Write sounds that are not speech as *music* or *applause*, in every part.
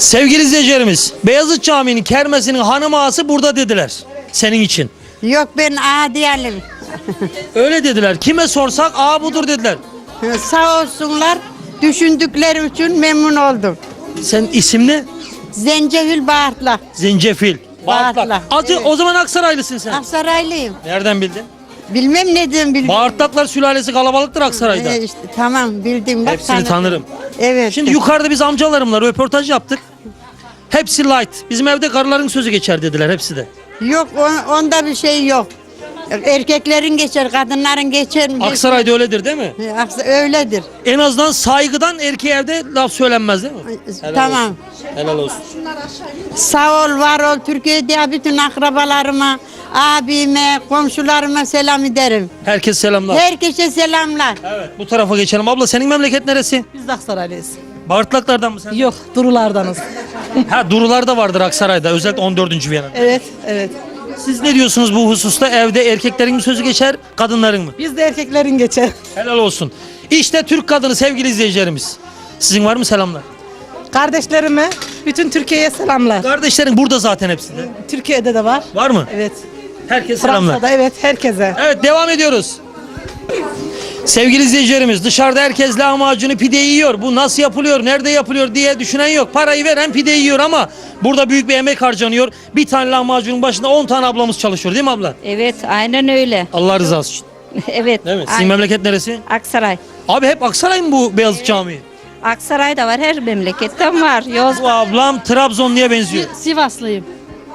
Sevgili izleyicilerimiz, Beyazıt Camii'nin kermesinin hanım ağası burada dediler. Senin için. Yok ben A diyelim. Öyle dediler. Kime sorsak aa budur dediler. Sağ olsunlar düşündükleri için memnun oldum. Sen isim ne? Zencefil Bağırtla. Zencefil. Bağırtlak. Acı, evet. O zaman Aksaraylısın sen. Aksaraylıyım. Nereden bildin? Bilmem ne diyeyim bilmem. Bağırtlaklar sülalesi kalabalıktır Aksaray'da. Ee, işte, tamam bildim. bak, Hepsini tanırım. Evet. Şimdi yukarıda biz amcalarımla röportaj yaptık. Hepsi light. Bizim evde karıların sözü geçer dediler hepsi de. Yok on- onda bir şey yok. Erkeklerin geçer, kadınların geçer mi? Aksaray'da öyledir değil mi? Geçer. Aksa- Öyledir. En azından saygıdan erkeğe evde laf söylenmez değil mi? Helal tamam. olsun. Helal olsun. Sağ ol, var ol. Türkiye'de bütün akrabalarıma, abime, komşularıma selam ederim. Herkes selamlar. Herkese selamlar. Evet bu tarafa geçelim. Abla senin memleket neresi? Biz de Aksaraylıyız. Bağırtlaklardan mı sen? Yok, durulardanız. Ha durular da vardır Aksaray'da özellikle 14. Viyana. evet, evet. Siz ne diyorsunuz bu hususta? Evde erkeklerin mi sözü geçer, kadınların mı? Biz de erkeklerin geçer. Helal olsun. İşte Türk kadını sevgili izleyicilerimiz. Sizin var mı selamlar? Kardeşlerime, bütün Türkiye'ye selamlar. Kardeşlerin burada zaten hepsi de. Türkiye'de de var. Var mı? Evet. Herkes selamlar. Fransa'da evet, herkese. Evet devam ediyoruz. Sevgili izleyicilerimiz dışarıda herkes lahmacunu pide yiyor. Bu nasıl yapılıyor, nerede yapılıyor diye düşünen yok. Parayı veren pide yiyor ama burada büyük bir emek harcanıyor. Bir tane lahmacunun başında 10 tane ablamız çalışıyor değil mi abla? Evet aynen öyle. Allah rızası için. *laughs* evet. Değil mi? Sizin aynen. memleket neresi? Aksaray. Abi hep Aksaray mı bu Beyazıt Camii? Aksaray'da var her memleketten var. Yoz Bu ablam Trabzonlu'ya benziyor. Sivaslıyım.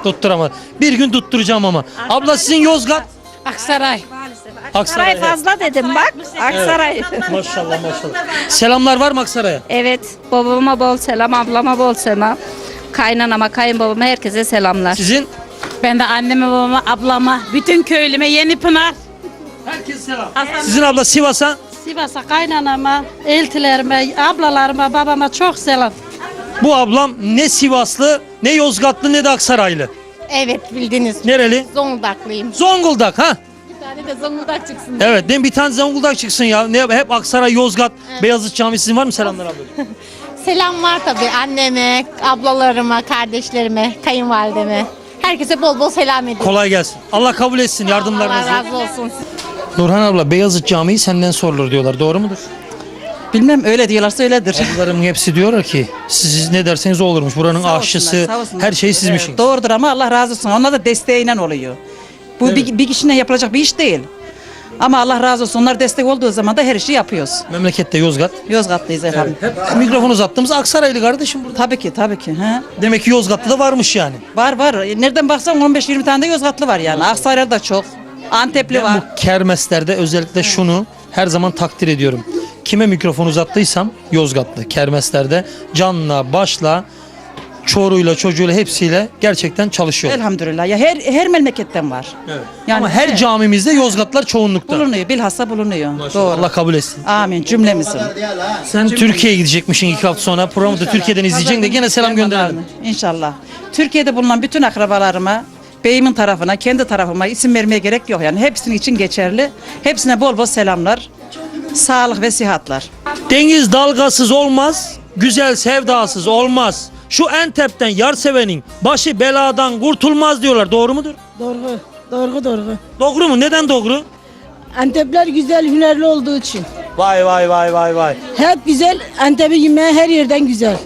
Tutturamadı. Bir gün tutturacağım ama. Abla sizin Yozgat. Aksaray. Aksaray. Fazla dedim bak. Aksaray. *laughs* Maşallah maşallah. Selamlar var mı Aksaray'a? evet. Babama bol selam, ablama bol selam. Kaynanama, kayınbabama herkese selamlar. Sizin? Ben de anneme, babama, ablama, bütün köylüme, Yeni Pınar, Herkes selam. Sizin abla Sivas'a. Sivas'a, kaynanama, eltilerime, ablalarıma, babama çok selam. Bu ablam ne Sivaslı, ne Yozgatlı, ne de Aksaraylı. Evet bildiniz. Nereli? Zonguldaklıyım. Zonguldak ha? De Zonguldak çıksın. Evet, değil mi? Bir tane Zonguldak çıksın ya. Ne, hep Aksaray, Yozgat, Beyazıt Camii. Sizin var mı selamlar abla? *laughs* Selam var tabii anneme, ablalarıma, kardeşlerime, kayınvalideme. Herkese bol bol selam ediyorum. Kolay gelsin. Allah kabul etsin Allah yardımlarınızı. razı olsun. Nurhan abla Beyazıt Camii senden sorulur diyorlar. Doğru mudur? Bilmem öyle diyorlarsa öyledir. Ablalarımın hepsi diyorlar ki siz ne derseniz o olurmuş. Buranın Sağ aşçısı, olsunlar, sağ olsunlar. her şeyi sizmişsiniz. Evet, doğrudur ama Allah razı olsun. Onlar da desteğiyle oluyor. Bu Evet. bir, bir kişinin yapılacak bir iş değil. Ama Allah razı olsun. Onlar destek olduğu zaman da her işi yapıyoruz. Memlekette Yozgat. Yozgatlıyız efendim. Hep mikrofon uzattığımız Aksaraylı kardeşim burada. Tabii ki, tabii ki. He. Demek ki Yozgat'ta da varmış yani. Var var. Nereden baksan 15-20 tane de Yozgatlı var yani. Aksaray'da da çok. Antepli Ben var. bu kermeslerde özellikle şunu her zaman takdir ediyorum. Kime mikrofon uzattıysam Yozgatlı kermeslerde canla başla çoruyla çocuğuyla hepsiyle gerçekten çalışıyor. Elhamdülillah. Ya her her memleketten var. Evet. Yani Ama her evet. camimizde Yozgatlar çoğunlukta. Bulunuyor. Bilhassa bulunuyor. Maşallah, Doğru. Allah kabul etsin. Amin cümlemizin. Sen Türkiye'ye gidecekmişsin iki hafta sonra. Programı da Türkiye'den izleyeceksin de gene selam gönderelim. İnşallah. Türkiye'de bulunan bütün akrabalarıma, beyimin tarafına, kendi tarafıma isim vermeye gerek yok. Yani hepsinin için geçerli. Hepsine bol bol selamlar. Sağlık ve sihatlar. Deniz dalgasız olmaz, güzel sevdasız olmaz. Şu Entep'ten yar sevenin başı beladan kurtulmaz diyorlar. Doğru mudur? Doğru, doğru, doğru. Doğru mu? Neden doğru? Antepler güzel, hünerli olduğu için. Vay vay vay vay vay. Hep güzel, Antep'in yemeği her yerden güzel.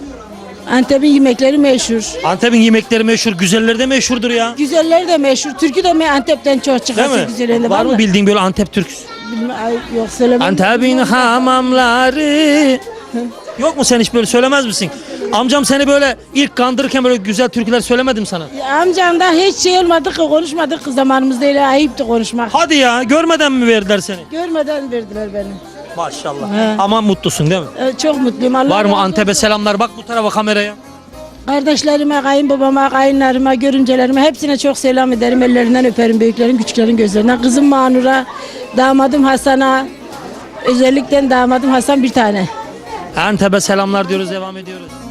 Antep'in yemekleri meşhur. Antep'in yemekleri meşhur, güzelleri de meşhurdur ya. Güzelleri de meşhur. Türkü de me- Antep'ten çok Değil çıkarsa mi? güzelleri Var mı bildiğin böyle Antep türküsü? Bilmem, ay, yok söylemem. Antep'in hamamları. *laughs* Yok mu sen hiç böyle söylemez misin? Amcam seni böyle ilk kandırırken böyle güzel türküler söylemedim sana. Ya Amcam da hiç şey olmadı ki konuşmadık ki zamanımızda öyle ayıptı konuşmak. Hadi ya görmeden mi verdiler seni? Görmeden verdiler beni. Maşallah. He. Ama mutlusun değil mi? Ee, çok mutluyum. Allah Var mı. Antep'e selamlar? Bak bu tarafa kameraya. Kardeşlerime, kayınbabama, kayınlarıma, görümcelerime hepsine çok selam ederim. Ellerinden öperim, büyüklerin, küçüklerin gözlerinden. Kızım Manur'a, damadım Hasan'a, özellikle damadım Hasan bir tane. Antep'e selamlar diyoruz, devam ediyoruz.